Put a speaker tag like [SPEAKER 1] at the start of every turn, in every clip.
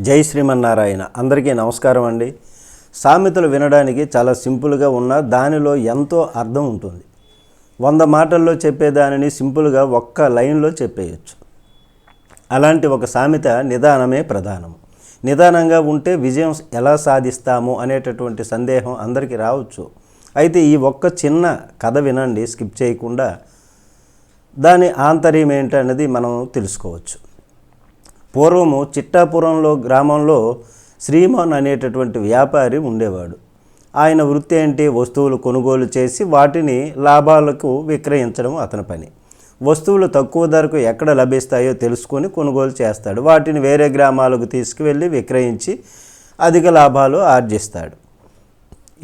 [SPEAKER 1] జై శ్రీమన్నారాయణ. అందరికీ నమస్కారం అండి. సామెతలు వినడానికి చాలా సింపుల్గా ఉన్న దానిలో ఎంతో అర్థం ఉంటుంది. వంద మాటల్లో చెప్పేదానిని సింపుల్గా ఒక్క లైన్లో చెప్పేయచ్చు. అలాంటి ఒక సామెత నిదానమే ప్రధానము నిదానంగా ఉంటే విజయం ఎలా సాధిస్తాము అనేటటువంటి సందేహం అందరికీ రావచ్చు. అయితే ఈ ఒక్క చిన్న కథ వినండి స్కిప్ చేయకుండా. దాని ఆంతర్యం ఏంటన్నది మనం తెలుసుకోవచ్చు. పూర్వము చిట్టాపురంలో గ్రామంలో శ్రీమాన్ అనేటటువంటి వ్యాపారి ఉండేవాడు. ఆయన వృత్తి ఏంటి? వస్తువులు కొనుగోలు చేసి వాటిని లాభాలకు విక్రయించడం అతని పని. వస్తువులు తక్కువ ధరకు ఎక్కడ లభిస్తాయో తెలుసుకొని కొనుగోలు చేస్తాడు. వాటిని వేరే గ్రామాలకు తీసుకువెళ్ళి విక్రయించి అధిక లాభాలు ఆర్జిస్తాడు.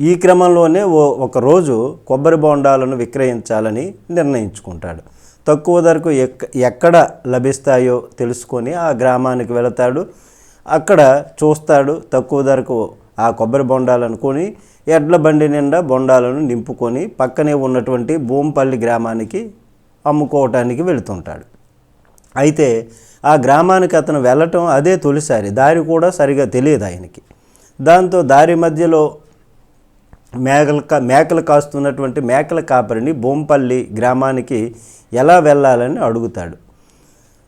[SPEAKER 1] ఈ క్రమంలోనే ఓ ఒకరోజు కొబ్బరి బొండాలను విక్రయించాలని నిర్ణయించుకుంటాడు. తక్కువ ధరకు ఎక్ ఎక్కడ లభిస్తాయో తెలుసుకొని ఆ గ్రామానికి వెళతాడు. అక్కడ చూస్తాడు తక్కువ ధరకు ఆ కొబ్బరి బొండాలను కొని ఎడ్ల బండి నిండా బొండాలను నింపుకొని పక్కనే ఉన్నటువంటి భూంపల్లి గ్రామానికి అమ్ముకోవటానికి వెళుతుంటాడు. అయితే ఆ గ్రామానికి అతను వెళ్ళటం అదే తొలిసారి. దారి కూడా సరిగా తెలియదు ఆయనకి. దాంతో దారి మధ్యలో మేకలు కా మేకలు కాస్తున్నటువంటి మేకల కాపరిని బొంపల్లి గ్రామానికి ఎలా వెళ్ళాలని అడుగుతాడు.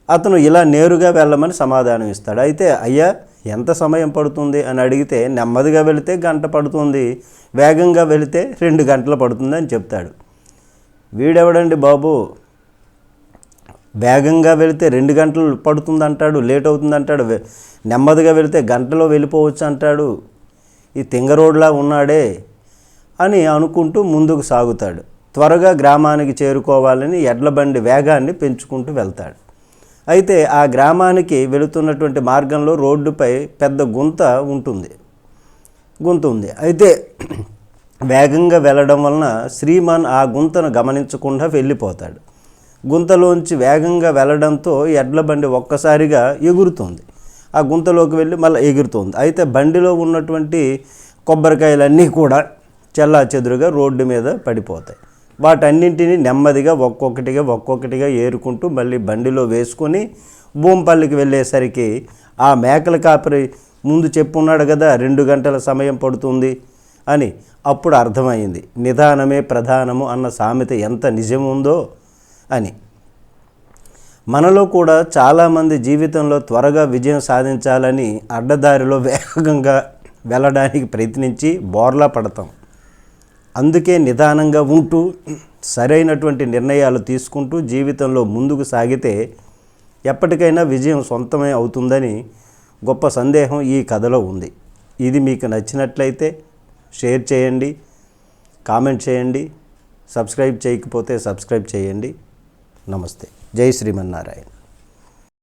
[SPEAKER 1] అతను ఇలా నేరుగా వెళ్ళమని సమాధానం ఇస్తాడు. అయితే అయ్యా ఎంత సమయం పడుతుంది? అని అడిగితే నెమ్మదిగా వెళితే గంట పడుతుంది వేగంగా వెళితే రెండు గంటలు పడుతుంది అని చెప్తాడు. వీడెవడండి బాబు? వేగంగా వెళితే రెండు గంటలు పడుతుంది అంటాడు లేట్ అవుతుంది అంటాడు నెమ్మదిగా వెళితే గంటలో వెళ్ళిపోవచ్చు అంటాడు. ఈ తింగరోడ్లా ఉన్నాడే అని అనుకుంటూ ముందుకు సాగుతాడు. త్వరగా గ్రామానికి చేరుకోవాలని ఎడ్ల బండి వేగాన్ని పెంచుకుంటూ వెళ్తాడు. అయితే ఆ గ్రామానికి వెళుతున్నటువంటి మార్గంలో రోడ్డుపై పెద్ద గుంత ఉంటుంది. గుంత ఉంది. అయితే వేగంగా వెళ్ళడం వలన శ్రీమాన్ ఆ గుంతను గమనించకుండా వెళ్ళిపోతాడు. గుంతలోంచి వేగంగా వెళ్ళడంతో ఎడ్ల బండి ఒక్కసారిగా ఎగురుతుంది. ఆ గుంతలోకి వెళ్ళి మళ్ళీ ఎగురుతుంది. అయితే బండిలో ఉన్నటువంటి కొబ్బరికాయలన్నీ కూడా చెల్లా చెదురుగా రోడ్డు మీద పడిపోతాయి. వాటన్నింటినీ నెమ్మదిగా ఒక్కొక్కటిగా ఒక్కొక్కటిగా ఏరుకుంటూ మళ్ళీ బండిలో వేసుకొని భూంపల్లికి వెళ్ళేసరికి ఆ మేకల కాపరి ముందు చెప్పున్నాడు కదా రెండు గంటల సమయం పడుతుంది అని అప్పుడు అర్థమైంది. నిదానమే ప్రధానము అన్న సామెత ఎంత నిజముందో అని. మనలో కూడా చాలామంది జీవితంలో త్వరగా విజయం సాధించాలని అడ్డదారిలో వేగంగా వెళ్ళడానికి ప్రయత్నించి బోర్లా పడతాం. అందుకే నిదానంగా ఉంటూ సరైనటువంటి నిర్ణయాలు తీసుకుంటూ జీవితంలో ముందుకు సాగితే ఎప్పటికైనా విజయం సొంతమే అవుతుందని గొప్ప సందేహం ఈ కథలో ఉంది. ఇది మీకు నచ్చినట్లయితే షేర్ చేయండి కామెంట్ చేయండి సబ్స్క్రైబ్ చేయకపోతే సబ్స్క్రైబ్ చేయండి. నమస్తే. జై శ్రీమన్నారాయణ.